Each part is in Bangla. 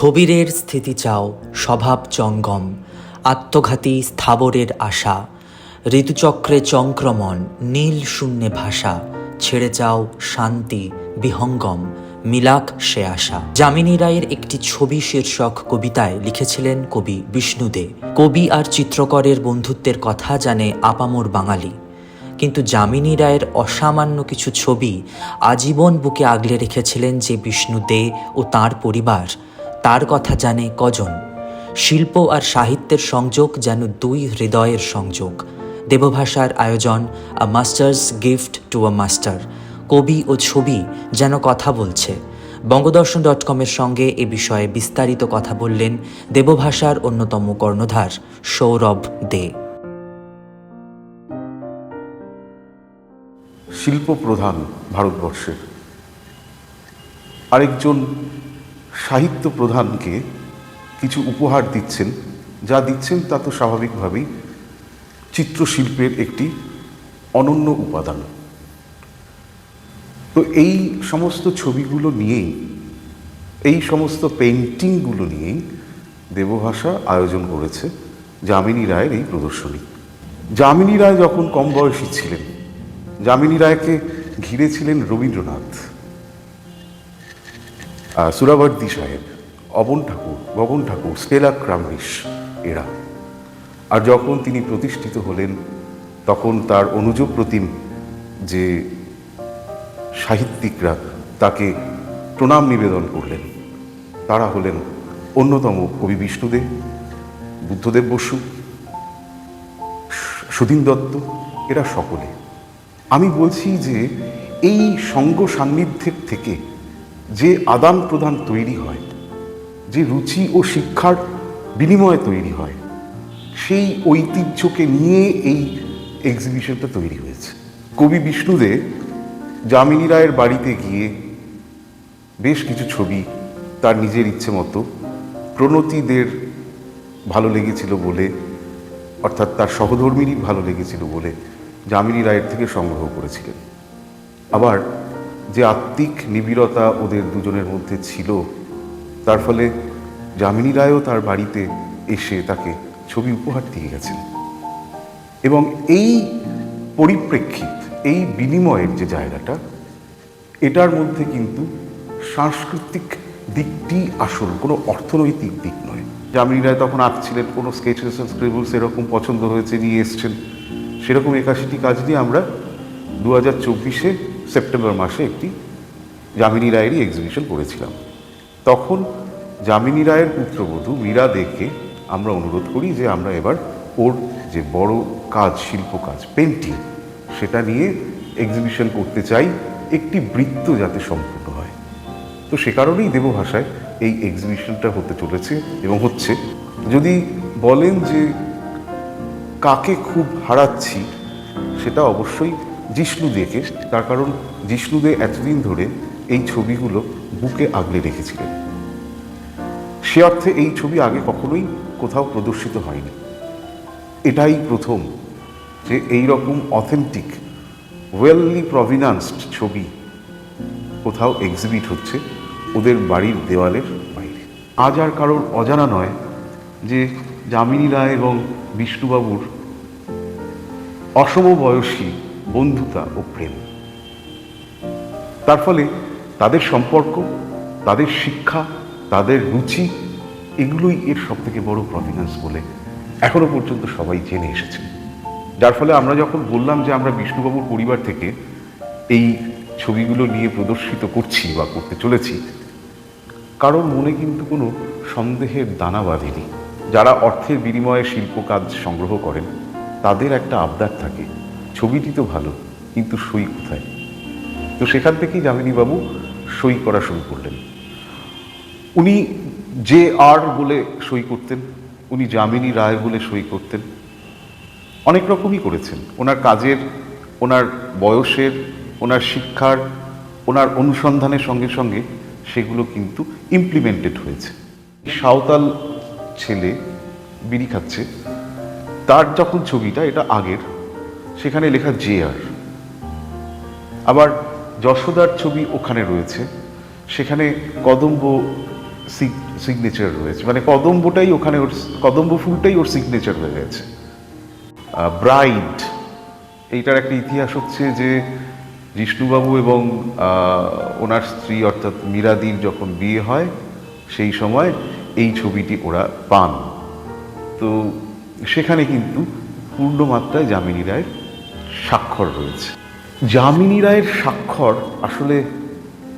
স্থবিরের স্থিতি চাও, স্বভাব জঙ্গম আত্মঘাতী স্থাবরের আশা, ঋতুচক্রে চংক্রমণ নীল শূন্যে ভাষা ছেড়ে যাও শান্তি, বিহঙ্গম, মিলাক সে আশা। যামিনী রায়ের একটি ছবি শীর্ষক কবিতায় লিখেছিলেন কবি বিষ্ণুদে। কবি আর চিত্রকরের বন্ধুত্বের কথা জানে আপামোর বাঙালি। কিন্তু যামিনী রায়ের অসামান্য কিছু ছবি আজীবন বুকে আগলে রেখেছিলেন যে বিষ্ণু দে ও তার পরিবার তার কথা জানে কজন? শিল্প আর সাহিত্যের সংযোগ যেন দুই হৃদয়ের সংযোগ। দেবভাষার আয়োজন a master's gift to a master কবি ও ছবি যেন কথা বলছে। বঙ্গদর্শন ডট কমের সঙ্গে এ বিষয়ে বিস্তারিত কথা বললেন দেবভাষার অন্যতম কর্ণধার সৌরভ দে। শিল্প প্রধান ভারতবর্ষের। আরেকজন সাহিত্য প্রধানকে কিছু উপহার দিচ্ছেন। যা দিচ্ছেন তা তো স্বাভাবিকভাবেই চিত্রশিল্পের একটি অনন্য উপাদান। তো এই সমস্ত ছবিগুলো নিয়েই, এই সমস্ত পেন্টিংগুলো নিয়েই দেবভাষা আয়োজন করেছে যামিনী রায়ের এই প্রদর্শনী। যামিনী রায় যখন কম বয়সী ছিলেন, যামিনী রায়কে ঘিরে ছিলেন রবীন্দ্রনাথ। সুরাবর্দী সাহেব অবন ঠাকুর, গগন ঠাকুর স্টেলা ক্রামনিস এরা। আর যখন তিনি প্রতিষ্ঠিত হলেন, তখন তার অনুজ প্রতিম যে সাহিত্যিকরা তাকে প্রণাম নিবেদন করলেন। তারা হলেন অন্যতম কবি বিষ্ণুদেব, বুদ্ধদেব বসু, সুধীন দত্ত, এরা সকলে। আমি বলছি যে এই সঙ্গ সান্নিধ্যের থেকে যে আদান প্রদান তৈরি হয়, যে রুচি ও শিক্ষার বিনিময়ে তৈরি হয়, সেই ঐতিহ্যকে নিয়ে এই এক্সিবিশনটা তৈরি হয়েছে। কবি বিষ্ণুদে যামিনী রায়ের বাড়িতে গিয়ে বেশ কিছু ছবি তার নিজের ইচ্ছে মতো প্রণতিদের ভালো লেগেছিল বলে, অর্থাৎ তার সহধর্মিনী ভালো লেগেছিল বলে যামিনী রায়ের থেকে সংগ্রহ করেছিলেন। আবার যে আত্মিক নিবিড়তা ওদের দুজনের মধ্যে ছিল, তার ফলে যামিনী রায়ও তার বাড়িতে এসে তাকে ছবি উপহার দিয়ে গেছেন। এবং এই পরিপ্রেক্ষিত, এই বিনিময়ের যে জায়গাটা, এটার মধ্যে কিন্তু সাংস্কৃতিক দিকটি আসল, কোনো অর্থনৈতিক দিক নয়। যামিনী রায় তখন আঁকছিলেন, কোনো স্কেচেস স্ক্রিবলস এরকম পছন্দ হয়েছে নিয়ে এসছেন। সেরকম একাশিটি কাজ নিয়ে আমরা দু হাজার চব্বিশে সেপ্টেম্বর মাসে একটি যামিনী রায়েরই এক্সিবিশন করেছিলাম তখন যামিনী রায়ের পুত্রবধূ মীরা দেখে আমরা অনুরোধ করি যে আমরা এবার ওর যে বড় কাজ, শিল্প কাজ পেন্টিং সেটা নিয়ে এক্সিবিশন করতে চাই। একটি বৃত্ত যাতে সম্পূর্ণ হয়। তো সে কারণেই দেবভাষায় এই এক্সিবিশনটা হতে চলেছে এবং হচ্ছে। যদি বলেন যে কাকে খুব হারাচ্ছি, সেটা অবশ্যই জিষ্ণু দেখে, তার কারণ জিষ্ণুদে এতদিন ধরে এই ছবিগুলো বুকে আগলে রেখেছিলেন। সে অর্থে এই ছবি আগে কখনোই কোথাও প্রদর্শিত হয়নি। এটাই প্রথম যে এই রকম অথেন্টিক ওয়েললি প্রভিনান্সড ছবি কোথাও এক্সিবিট হচ্ছে ওদের বাড়ির দেওয়ালের বাইরে। আজ আর কারোর অজানা নয় যে যামিনী রায় এবং বিষ্ণুবাবুর অসমবয়সী বন্ধুতা ও প্রেম। তার ফলে তাদের সম্পর্ক, তাদের শিক্ষা, তাদের রুচি, এগুলোই এর সব থেকে বড় প্রভিনেন্স বলে এখনও পর্যন্ত সবাই জেনে এসেছে। যার ফলে আমরা যখন বললাম যে আমরা বিষ্ণুবাবুর পরিবার থেকে এই ছবিগুলো নিয়ে প্রদর্শিত করছি বা করতে চলেছি, কারোর মনে কিন্তু কোনো সন্দেহের দানা বাঁধেনি। যারা অর্থের বিনিময়ে শিল্প কাজ সংগ্রহ করেন, তাদের একটা আবদার থাকে ছবিটি তো ভালো, কিন্তু সই কোথায়? তো সেখান থেকেই যামিনীবাবু সই করা শুরু করলেন। উনি যে আর বলে সই করতেন, উনি যামিনী রায় বলে সই করতেন, অনেক রকমই করেছেন। ওনার কাজের, ওনার বয়সের, ওনার শিক্ষার, ওনার অনুসন্ধানের সঙ্গে সঙ্গে সেগুলো কিন্তু ইমপ্লিমেন্টেড হয়েছে। সাঁওতাল ছেলে বিড়ি খাচ্ছে, তার যখন ছবিটা, এটা আগের সেখানে লেখা জে আর। আবার যশোদার ছবি ওখানে রয়েছে। সেখানে কদম্ব সিগনেচার রয়েছে। মানে কদম্বটাই ওখানে ওর, কদম্ব ফুলটাই ওর সিগনেচার হয়ে গেছে। ব্রাইড। এইটার একটা ইতিহাস হচ্ছে যে জিষ্ণুবাবু এবং ওনার স্ত্রী অর্থাৎ মীরাদির যখন বিয়ে হয়, সেই সময় এই ছবিটি ওরা পান। তো সেখানে কিন্তু পূর্ণমাত্রায় যামিনী রায়ের স্বাক্ষর রয়েছে। যামিনী রায়ের স্বাক্ষর আসলে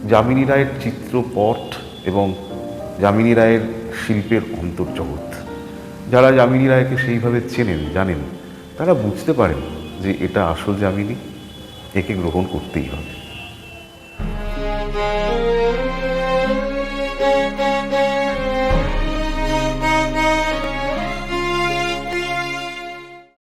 যামিনী রায়ের চিত্রপট এবং যামিনী রায়ের শিল্পের অন্তর্জগৎ। যারা যামিনী রায়কে সেইভাবে চেনেন, জানেন, তারা বুঝতে পারেন যে এটা আসল যামিনী, একে গ্রহণ করতেই হবে।